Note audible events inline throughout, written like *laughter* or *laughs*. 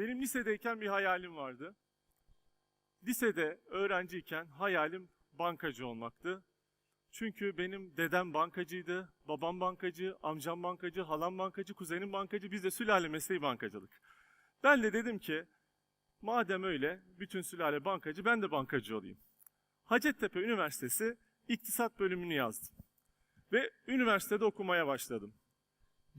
Benim lisedeyken bir hayalim vardı. Lisede öğrenciyken hayalim bankacı olmaktı. Çünkü benim dedem bankacıydı, babam bankacı, amcam bankacı, halam bankacı, kuzenim bankacı, biz de sülale mesleği bankacılık. Ben de dedim ki, madem öyle, bütün sülale bankacı, ben de bankacı olayım. Hacettepe Üniversitesi İktisat bölümünü yazdım. Ve üniversitede okumaya başladım.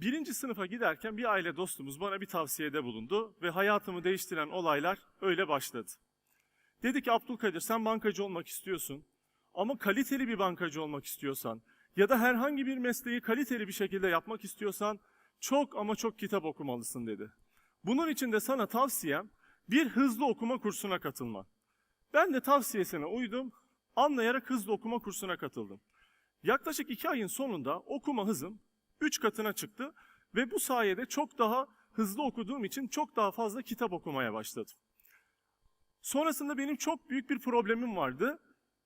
Birinci sınıfa giderken bir aile dostumuz bana bir tavsiyede bulundu ve hayatımı değiştiren olaylar öyle başladı. Dedi ki Abdülkadir sen bankacı olmak istiyorsun ama kaliteli bir bankacı olmak istiyorsan ya da herhangi bir mesleği kaliteli bir şekilde yapmak istiyorsan çok ama çok kitap okumalısın dedi. Bunun için de sana tavsiyem bir hızlı okuma kursuna katılman. Ben de tavsiyesine uydum, anlayarak hızlı okuma kursuna katıldım. Yaklaşık iki ayın sonunda okuma hızım 3 katına çıktı ve bu sayede çok daha hızlı okuduğum için çok daha fazla kitap okumaya başladım. Sonrasında benim çok büyük bir problemim vardı.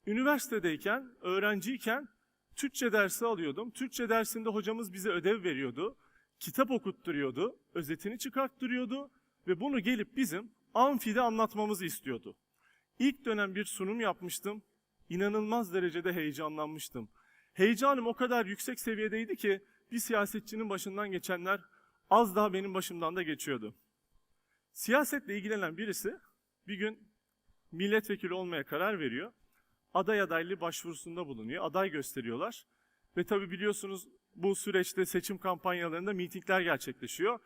Üniversitedeyken, öğrenciyken Türkçe dersi alıyordum. Türkçe dersinde hocamız bize ödev veriyordu. Kitap okutturuyordu, özetini çıkarttırıyordu ve bunu gelip bizim amfide anlatmamızı istiyordu. İlk dönem bir sunum yapmıştım. İnanılmaz derecede heyecanlanmıştım. Heyecanım o kadar yüksek seviyedeydi ki bir siyasetçinin başından geçenler az daha benim başımdan da geçiyordu. Siyasetle ilgilenen birisi bir gün milletvekili olmaya karar veriyor. Aday adaylı başvurusunda bulunuyor. Aday gösteriyorlar. Ve tabi biliyorsunuz bu süreçte seçim kampanyalarında mitingler gerçekleşiyor.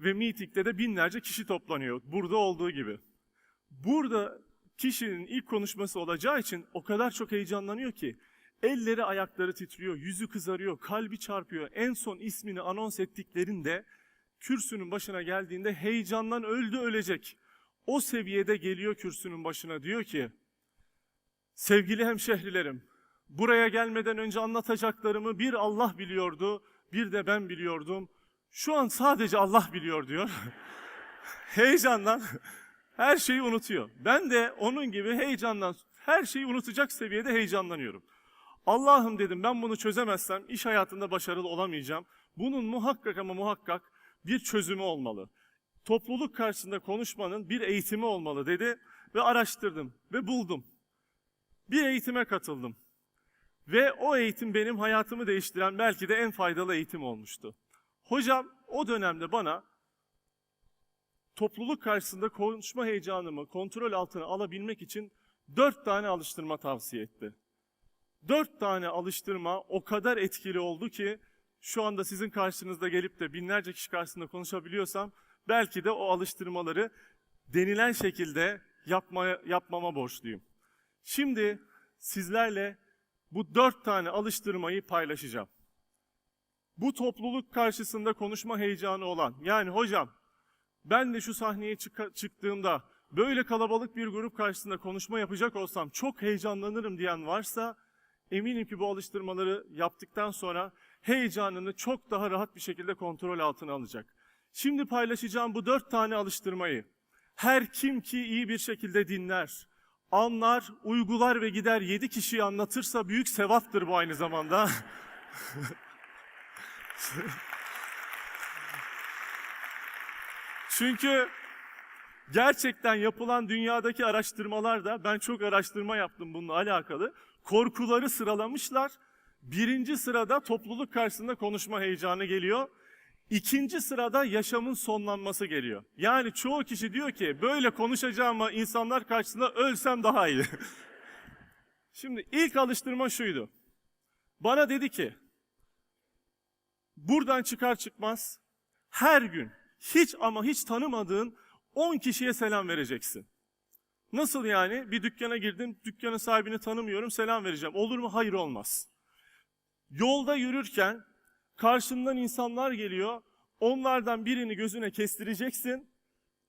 Ve mitingde de binlerce kişi toplanıyor. Burada olduğu gibi. Burada kişinin ilk konuşması olacağı için o kadar çok heyecanlanıyor ki elleri ayakları titriyor, yüzü kızarıyor, kalbi çarpıyor. En son ismini anons ettiklerinde kürsünün başına geldiğinde heyecandan öldü ölecek. O seviyede geliyor kürsünün başına diyor ki Sevgili hemşehrilerim, buraya gelmeden önce anlatacaklarımı bir Allah biliyordu, bir de ben biliyordum. Şu an sadece Allah biliyor diyor. *laughs* Heyecandan her şeyi unutuyor. Ben de onun gibi heyecandan her şeyi unutacak seviyede heyecanlanıyorum. Allah'ım dedim ben bunu çözemezsem iş hayatında başarılı olamayacağım. Bunun muhakkak ama muhakkak bir çözümü olmalı. Topluluk karşısında konuşmanın bir eğitimi olmalı dedi ve araştırdım ve buldum. Bir eğitime katıldım. Ve o eğitim benim hayatımı değiştiren belki de en faydalı eğitim olmuştu. Hocam o dönemde bana topluluk karşısında konuşma heyecanımı kontrol altına alabilmek için dört tane alıştırma tavsiye etti. Dört tane alıştırma o kadar etkili oldu ki şu anda sizin karşınızda gelip de binlerce kişi karşısında konuşabiliyorsam belki de o alıştırmaları denilen şekilde yapmaya, yapmama borçluyum. Şimdi sizlerle bu dört tane alıştırmayı paylaşacağım. Bu topluluk karşısında konuşma heyecanı olan, yani hocam ben de şu sahneye çıka- çıktığımda böyle kalabalık bir grup karşısında konuşma yapacak olsam çok heyecanlanırım diyen varsa eminim ki bu alıştırmaları yaptıktan sonra heyecanını çok daha rahat bir şekilde kontrol altına alacak. Şimdi paylaşacağım bu dört tane alıştırmayı her kim ki iyi bir şekilde dinler, anlar, uygular ve gider yedi kişiyi anlatırsa büyük sevaptır bu aynı zamanda. *laughs* Çünkü gerçekten yapılan dünyadaki araştırmalarda ben çok araştırma yaptım bununla alakalı. Korkuları sıralamışlar. Birinci sırada topluluk karşısında konuşma heyecanı geliyor. İkinci sırada yaşamın sonlanması geliyor. Yani çoğu kişi diyor ki böyle konuşacağıma insanlar karşısında ölsem daha iyi. *laughs* Şimdi ilk alıştırma şuydu. Bana dedi ki buradan çıkar çıkmaz her gün hiç ama hiç tanımadığın 10 kişiye selam vereceksin. Nasıl yani? Bir dükkana girdim, dükkanın sahibini tanımıyorum, selam vereceğim. Olur mu? Hayır olmaz. Yolda yürürken karşımdan insanlar geliyor. Onlardan birini gözüne kestireceksin.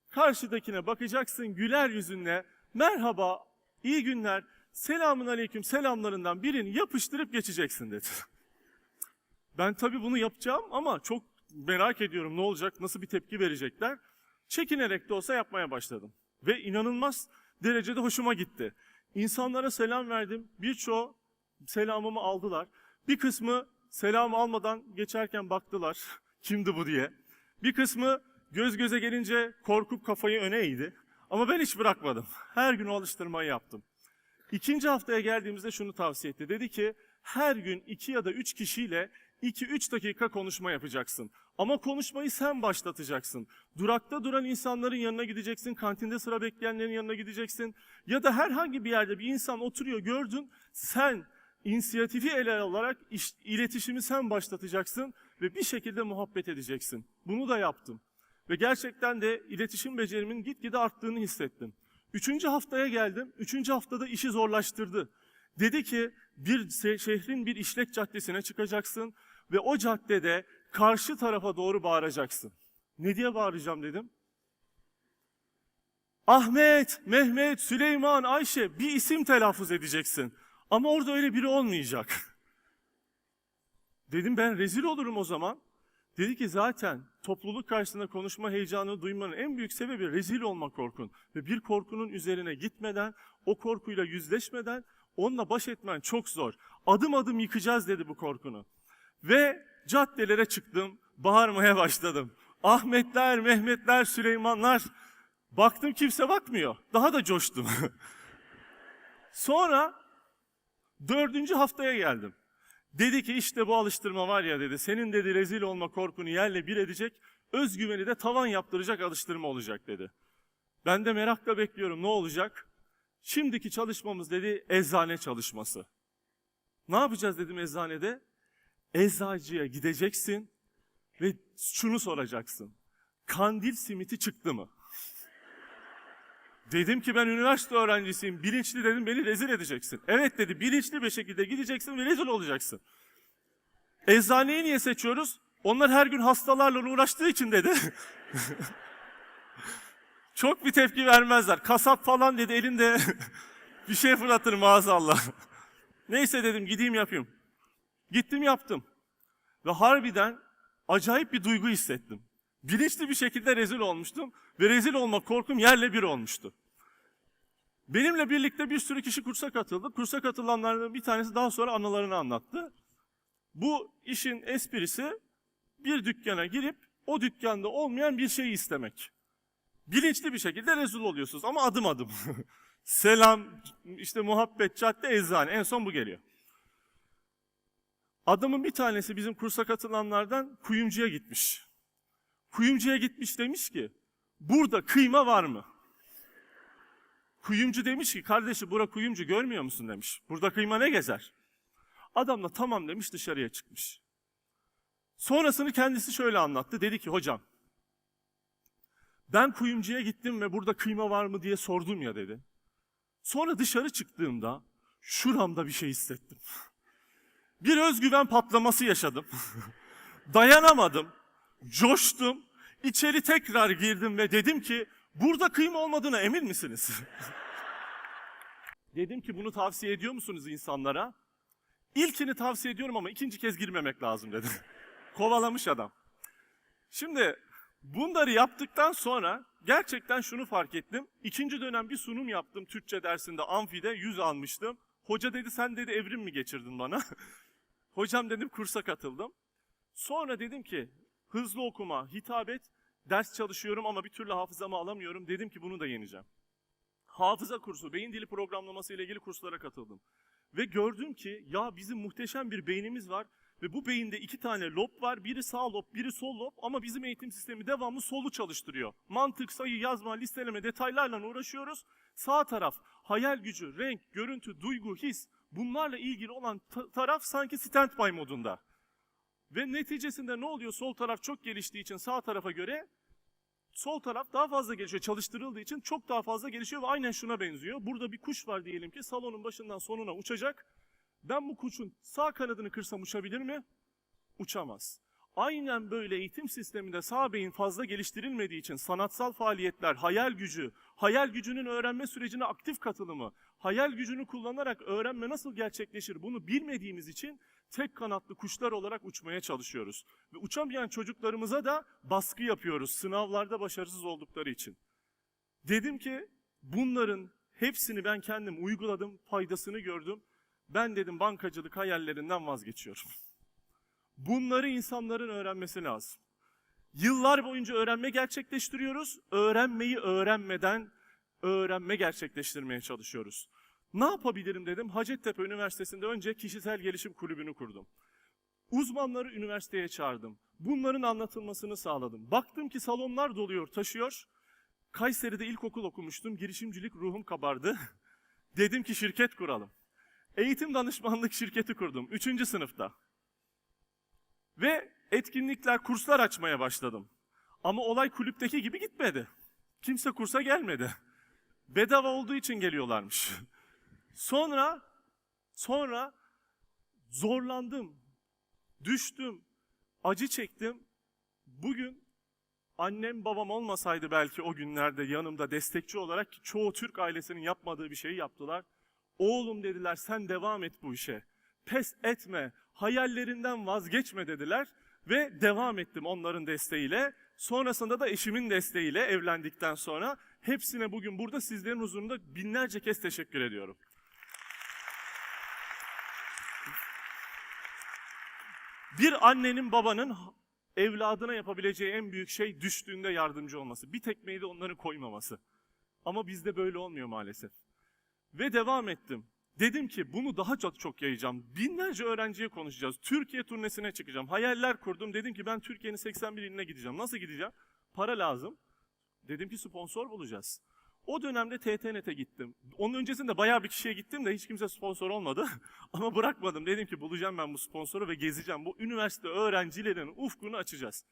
Karşıdakine bakacaksın güler yüzünle. Merhaba, iyi günler, selamun aleyküm selamlarından birini yapıştırıp geçeceksin dedi. *laughs* Ben tabii bunu yapacağım ama çok merak ediyorum ne olacak, nasıl bir tepki verecekler. Çekinerek de olsa yapmaya başladım. Ve inanılmaz derecede hoşuma gitti. İnsanlara selam verdim. Birçoğu selamımı aldılar. Bir kısmı selam almadan geçerken baktılar. *laughs* Kimdi bu diye. Bir kısmı göz göze gelince korkup kafayı öne eğdi. Ama ben hiç bırakmadım. Her gün o alıştırmayı yaptım. İkinci haftaya geldiğimizde şunu tavsiye etti. Dedi ki her gün iki ya da üç kişiyle 2-3 dakika konuşma yapacaksın. Ama konuşmayı sen başlatacaksın. Durakta duran insanların yanına gideceksin, kantinde sıra bekleyenlerin yanına gideceksin. Ya da herhangi bir yerde bir insan oturuyor gördün, sen inisiyatifi ele alarak iş, iletişimi sen başlatacaksın ve bir şekilde muhabbet edeceksin. Bunu da yaptım. Ve gerçekten de iletişim becerimin gitgide arttığını hissettim. Üçüncü haftaya geldim. Üçüncü haftada işi zorlaştırdı. Dedi ki bir şehrin bir işlek caddesine çıkacaksın ve o caddede karşı tarafa doğru bağıracaksın. Ne diye bağıracağım dedim. Ahmet, Mehmet, Süleyman, Ayşe bir isim telaffuz edeceksin. Ama orada öyle biri olmayacak. Dedim ben rezil olurum o zaman. Dedi ki zaten topluluk karşısında konuşma heyecanı duymanın en büyük sebebi rezil olma korkun. Ve bir korkunun üzerine gitmeden, o korkuyla yüzleşmeden onunla baş etmen çok zor. Adım adım yıkacağız dedi bu korkunu. Ve caddelere çıktım, bağırmaya başladım. Ahmetler, Mehmetler, Süleymanlar. Baktım kimse bakmıyor. Daha da coştum. *laughs* Sonra dördüncü haftaya geldim. Dedi ki işte bu alıştırma var ya dedi. Senin dedi rezil olma korkunu yerle bir edecek. Özgüveni de tavan yaptıracak alıştırma olacak dedi. Ben de merakla bekliyorum ne olacak? Şimdiki çalışmamız dedi eczane çalışması. Ne yapacağız dedim eczanede? Eczacıya gideceksin ve şunu soracaksın. Kandil simiti çıktı mı? Dedim ki ben üniversite öğrencisiyim. Bilinçli dedim beni rezil edeceksin. Evet dedi bilinçli bir şekilde gideceksin ve rezil olacaksın. Eczaneyi niye seçiyoruz? Onlar her gün hastalarla uğraştığı için dedi. *laughs* Çok bir tepki vermezler. Kasap falan dedi elinde *laughs* bir şey fırlatır maazallah. *laughs* Neyse dedim gideyim yapayım. Gittim yaptım. Ve harbiden acayip bir duygu hissettim. Bilinçli bir şekilde rezil olmuştum ve rezil olma korkum yerle bir olmuştu. Benimle birlikte bir sürü kişi kursa katıldı. Kursa katılanlardan bir tanesi daha sonra anılarını anlattı. Bu işin esprisi bir dükkana girip o dükkanda olmayan bir şeyi istemek. Bilinçli bir şekilde rezil oluyorsunuz ama adım adım. *laughs* Selam, işte muhabbet, cadde, eczane. En son bu geliyor. Adamın bir tanesi bizim kursa katılanlardan kuyumcuya gitmiş. Kuyumcuya gitmiş demiş ki, burada kıyma var mı? Kuyumcu demiş ki, kardeşi bura kuyumcu görmüyor musun demiş. Burada kıyma ne gezer? Adam da tamam demiş dışarıya çıkmış. Sonrasını kendisi şöyle anlattı. Dedi ki hocam, ben kuyumcuya gittim ve burada kıyma var mı diye sordum ya dedi. Sonra dışarı çıktığımda şuramda bir şey hissettim. Bir özgüven patlaması yaşadım. Dayanamadım. Coştum. İçeri tekrar girdim ve dedim ki burada kıyma olmadığına emin misiniz? *laughs* dedim ki bunu tavsiye ediyor musunuz insanlara? İlkini tavsiye ediyorum ama ikinci kez girmemek lazım dedi. *laughs* Kovalamış adam. Şimdi bunları yaptıktan sonra gerçekten şunu fark ettim. İkinci dönem bir sunum yaptım Türkçe dersinde amfide 100 almıştım. Hoca dedi sen dedi evrim mi geçirdin bana? *laughs* Hocam dedim kursa katıldım. Sonra dedim ki hızlı okuma, hitabet, ders çalışıyorum ama bir türlü hafızamı alamıyorum. Dedim ki bunu da yeneceğim. Hafıza kursu, beyin dili programlaması ile ilgili kurslara katıldım. Ve gördüm ki ya bizim muhteşem bir beynimiz var ve bu beyinde iki tane lob var. Biri sağ lob, biri sol lob ama bizim eğitim sistemi devamlı solu çalıştırıyor. Mantık, sayı, yazma, listeleme, detaylarla uğraşıyoruz. Sağ taraf hayal gücü, renk, görüntü, duygu, his bunlarla ilgili olan ta- taraf sanki standby modunda. Ve neticesinde ne oluyor? Sol taraf çok geliştiği için sağ tarafa göre sol taraf daha fazla gelişiyor. Çalıştırıldığı için çok daha fazla gelişiyor ve aynen şuna benziyor. Burada bir kuş var diyelim ki salonun başından sonuna uçacak. Ben bu kuşun sağ kanadını kırsam uçabilir mi? Uçamaz. Aynen böyle eğitim sisteminde sağ beyin fazla geliştirilmediği için sanatsal faaliyetler, hayal gücü, hayal gücünün öğrenme sürecine aktif katılımı, hayal gücünü kullanarak öğrenme nasıl gerçekleşir bunu bilmediğimiz için tek kanatlı kuşlar olarak uçmaya çalışıyoruz. Ve uçamayan çocuklarımıza da baskı yapıyoruz sınavlarda başarısız oldukları için. Dedim ki bunların hepsini ben kendim uyguladım, faydasını gördüm. Ben dedim bankacılık hayallerinden vazgeçiyorum. *laughs* Bunları insanların öğrenmesi lazım. Yıllar boyunca öğrenme gerçekleştiriyoruz. Öğrenmeyi öğrenmeden öğrenme gerçekleştirmeye çalışıyoruz. Ne yapabilirim dedim. Hacettepe Üniversitesi'nde önce kişisel gelişim kulübünü kurdum. Uzmanları üniversiteye çağırdım. Bunların anlatılmasını sağladım. Baktım ki salonlar doluyor, taşıyor. Kayseri'de ilkokul okumuştum. Girişimcilik ruhum kabardı. *laughs* Dedim ki şirket kuralım. Eğitim danışmanlık şirketi kurdum. Üçüncü sınıfta. Ve etkinlikler, kurslar açmaya başladım. Ama olay kulüpteki gibi gitmedi. Kimse kursa gelmedi. Bedava olduğu için geliyorlarmış. Sonra, sonra zorlandım, düştüm, acı çektim. Bugün annem babam olmasaydı belki o günlerde yanımda destekçi olarak çoğu Türk ailesinin yapmadığı bir şeyi yaptılar. Oğlum dediler sen devam et bu işe. Pes etme, hayallerinden vazgeçme dediler ve devam ettim onların desteğiyle. Sonrasında da eşimin desteğiyle evlendikten sonra hepsine bugün burada sizlerin huzurunda binlerce kez teşekkür ediyorum. Bir annenin babanın evladına yapabileceği en büyük şey düştüğünde yardımcı olması. Bir tekmeyi de onların koymaması. Ama bizde böyle olmuyor maalesef. Ve devam ettim. Dedim ki bunu daha çok çok yayacağım. Binlerce öğrenciye konuşacağız. Türkiye turnesine çıkacağım. Hayaller kurdum. Dedim ki ben Türkiye'nin 81 iline gideceğim. Nasıl gideceğim? Para lazım. Dedim ki sponsor bulacağız. O dönemde TTNet'e gittim. Onun öncesinde bayağı bir kişiye gittim de hiç kimse sponsor olmadı. *laughs* Ama bırakmadım. Dedim ki bulacağım ben bu sponsoru ve gezeceğim. Bu üniversite öğrencilerinin ufkunu açacağız.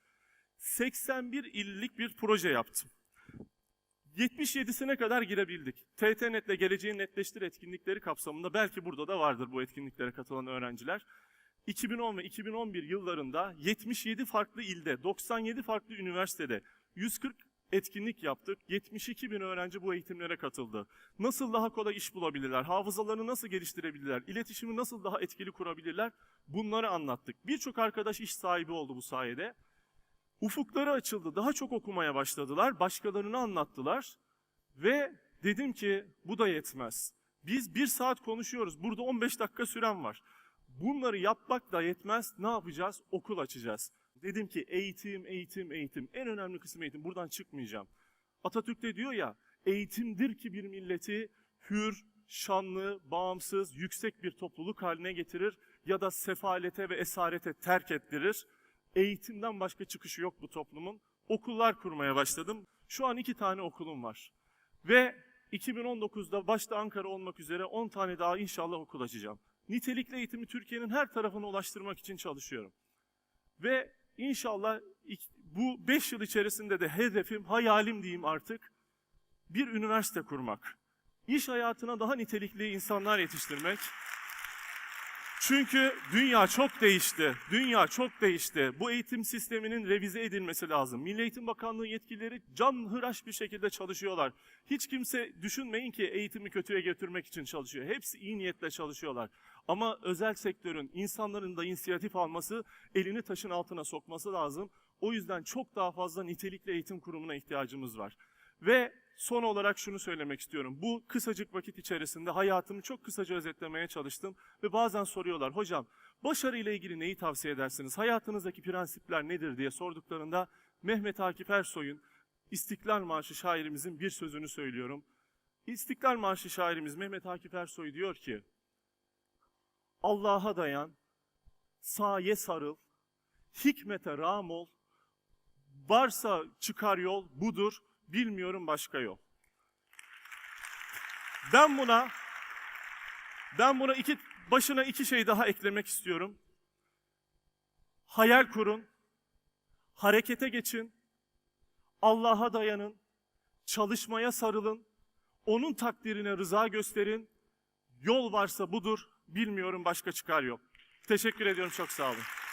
81 illik bir proje yaptım. 77'sine kadar girebildik. TTNet'le Geleceğin Netleştir etkinlikleri kapsamında belki burada da vardır bu etkinliklere katılan öğrenciler. 2010 ve 2011 yıllarında 77 farklı ilde, 97 farklı üniversitede, 140 etkinlik yaptık. 72 bin öğrenci bu eğitimlere katıldı. Nasıl daha kolay iş bulabilirler, hafızalarını nasıl geliştirebilirler, iletişimi nasıl daha etkili kurabilirler bunları anlattık. Birçok arkadaş iş sahibi oldu bu sayede. Ufukları açıldı, daha çok okumaya başladılar, başkalarını anlattılar ve dedim ki bu da yetmez. Biz bir saat konuşuyoruz, burada 15 dakika süren var. Bunları yapmak da yetmez, ne yapacağız? Okul açacağız. Dedim ki eğitim, eğitim, eğitim. En önemli kısım eğitim. Buradan çıkmayacağım. Atatürk de diyor ya, eğitimdir ki bir milleti hür, şanlı, bağımsız, yüksek bir topluluk haline getirir ya da sefalete ve esarete terk ettirir. Eğitimden başka çıkışı yok bu toplumun. Okullar kurmaya başladım. Şu an iki tane okulum var. Ve 2019'da başta Ankara olmak üzere 10 tane daha inşallah okul açacağım. Nitelikli eğitimi Türkiye'nin her tarafına ulaştırmak için çalışıyorum. Ve inşallah bu 5 yıl içerisinde de hedefim, hayalim diyeyim artık bir üniversite kurmak. İş hayatına daha nitelikli insanlar yetiştirmek. Çünkü dünya çok değişti. Dünya çok değişti. Bu eğitim sisteminin revize edilmesi lazım. Milli Eğitim Bakanlığı yetkilileri can hıraş bir şekilde çalışıyorlar. Hiç kimse düşünmeyin ki eğitimi kötüye götürmek için çalışıyor. Hepsi iyi niyetle çalışıyorlar. Ama özel sektörün, insanların da inisiyatif alması, elini taşın altına sokması lazım. O yüzden çok daha fazla nitelikli eğitim kurumuna ihtiyacımız var. Ve son olarak şunu söylemek istiyorum. Bu kısacık vakit içerisinde hayatımı çok kısaca özetlemeye çalıştım. Ve bazen soruyorlar, hocam başarı ile ilgili neyi tavsiye edersiniz? Hayatınızdaki prensipler nedir diye sorduklarında Mehmet Akif Ersoy'un İstiklal Marşı şairimizin bir sözünü söylüyorum. İstiklal Marşı şairimiz Mehmet Akif Ersoy diyor ki, Allah'a dayan, saye sarıl, hikmete ram ol, varsa çıkar yol budur, bilmiyorum başka yol. Ben buna ben buna iki başına iki şey daha eklemek istiyorum. Hayal kurun, harekete geçin, Allah'a dayanın, çalışmaya sarılın, onun takdirine rıza gösterin. Yol varsa budur, bilmiyorum başka çıkar yok. Teşekkür ediyorum, çok sağ olun.